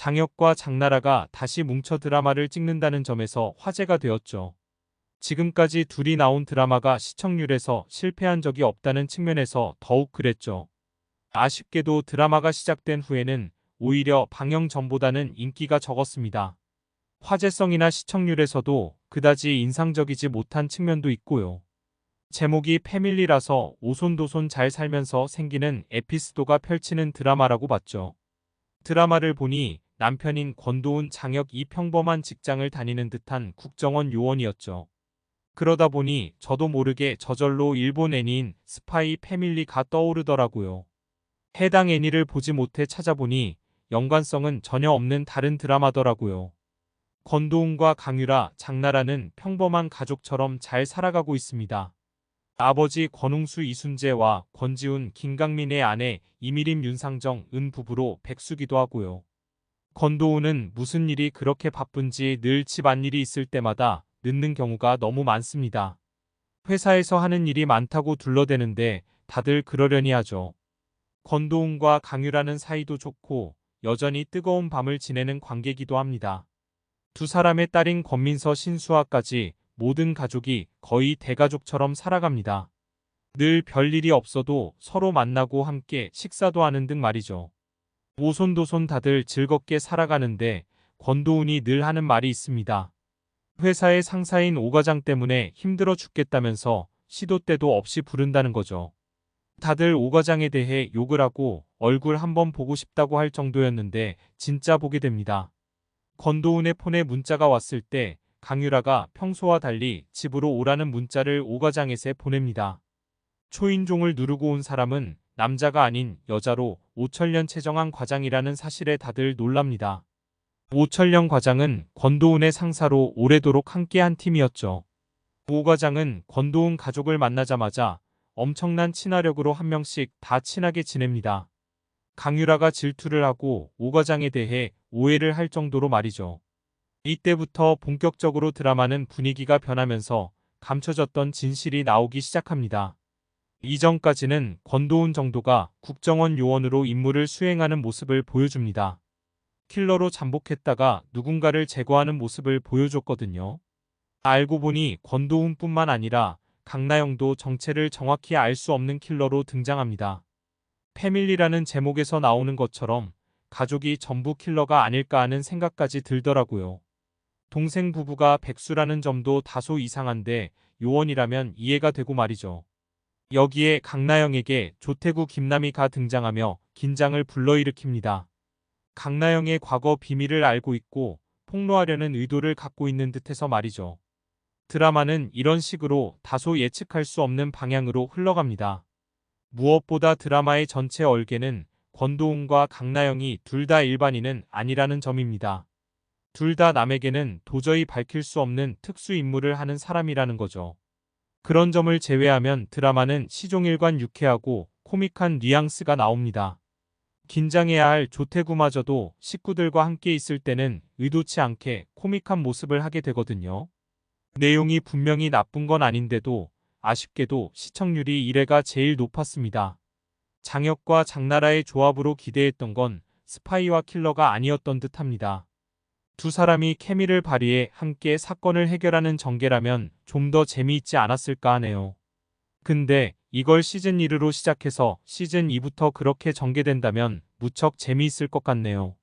장혁과 장나라가 다시 뭉쳐 드라마를 찍는다는 점에서 화제가 되었죠. 지금까지 둘이 나온 드라마가 시청률에서 실패한 적이 없다는 측면에서 더욱 그랬죠. 아쉽게도 드라마가 시작된 후에는 오히려 방영 전보다는 인기가 적었습니다. 화제성이나 시청률에서도 그다지 인상적이지 못한 측면도 있고요. 제목이 패밀리라서 오손도손 잘 살면서 생기는 에피소드가 펼치는 드라마라고 봤죠. 드라마를 보니 남편인 권도훈 장혁 이 평범한 직장을 다니는 듯한 국정원 요원이었죠. 그러다 보니 저도 모르게 저절로 일본 애니인 스파이 패밀리가 떠오르더라고요. 해당 애니를 보지 못해 찾아보니 연관성은 전혀 없는 다른 드라마더라고요. 권도훈과 강유라, 장나라는 평범한 가족처럼 잘 살아가고 있습니다. 아버지 권웅수 이순재와 권지훈 김강민의 아내 이미림 윤상정 은 부부로 백수기도 하고요. 권도훈은 무슨 일이 그렇게 바쁜지 늘 집안일이 있을 때마다 늦는 경우가 너무 많습니다. 회사에서 하는 일이 많다고 둘러대는데 다들 그러려니 하죠. 권도훈과 강유라는 사이도 좋고 여전히 뜨거운 밤을 지내는 관계기도 합니다. 두 사람의 딸인 권민서 신수아까지 모든 가족이 거의 대가족처럼 살아갑니다. 늘 별일이 없어도 서로 만나고 함께 식사도 하는 등 말이죠. 오손도손 다들 즐겁게 살아가는데 권도훈이 늘 하는 말이 있습니다. 회사의 상사인 오과장 때문에 힘들어 죽겠다면서 시도 때도 없이 부른다는 거죠. 다들 오과장에 대해 욕을 하고 얼굴 한번 보고 싶다고 할 정도였는데 진짜 보게 됩니다. 권도훈의 폰에 문자가 왔을 때 강유라가 평소와 달리 집으로 오라는 문자를 오과장에게 보냅니다. 초인종을 누르고 온 사람은 남자가 아닌 여자로 오철련 최정한 과장이라는 사실에 다들 놀랍니다. 오철련 과장은 권도훈의 상사로 오래도록 함께한 팀이었죠. 오 과장은 권도훈 가족을 만나자마자 엄청난 친화력으로 한 명씩 다 친하게 지냅니다. 강유라가 질투를 하고 오 과장에 대해 오해를 할 정도로 말이죠. 이때부터 본격적으로 드라마는 분위기가 변하면서 감춰졌던 진실이 나오기 시작합니다. 이전까지는 권도훈 정도가 국정원 요원으로 임무를 수행하는 모습을 보여줍니다. 킬러로 잠복했다가 누군가를 제거하는 모습을 보여줬거든요. 알고 보니 권도훈뿐만 아니라 강나영도 정체를 정확히 알 수 없는 킬러로 등장합니다. 패밀리라는 제목에서 나오는 것처럼 가족이 전부 킬러가 아닐까 하는 생각까지 들더라고요. 동생 부부가 백수라는 점도 다소 이상한데 요원이라면 이해가 되고 말이죠. 여기에 강나영에게 조태구 김남희가 등장하며 긴장을 불러일으킵니다. 강나영의 과거 비밀을 알고 있고 폭로하려는 의도를 갖고 있는 듯해서 말이죠. 드라마는 이런 식으로 다소 예측할 수 없는 방향으로 흘러갑니다. 무엇보다 드라마의 전체 얼개는 권도훈과 강나영이 둘 다 일반인은 아니라는 점입니다. 둘 다 남에게는 도저히 밝힐 수 없는 특수 임무를 하는 사람이라는 거죠. 그런 점을 제외하면 드라마는 시종일관 유쾌하고 코믹한 뉘앙스가 나옵니다. 긴장해야 할 조태구마저도 식구들과 함께 있을 때는 의도치 않게 코믹한 모습을 하게 되거든요. 내용이 분명히 나쁜 건 아닌데도 아쉽게도 시청률이 1회가 제일 높았습니다. 장혁과 장나라의 조합으로 기대했던 건 스파이와 킬러가 아니었던 듯합니다. 두 사람이 케미를 발휘해 함께 사건을 해결하는 전개라면 좀 더 재미있지 않았을까 하네요. 근데 이걸 시즌 1으로 시작해서 시즌 2부터 그렇게 전개된다면 무척 재미있을 것 같네요.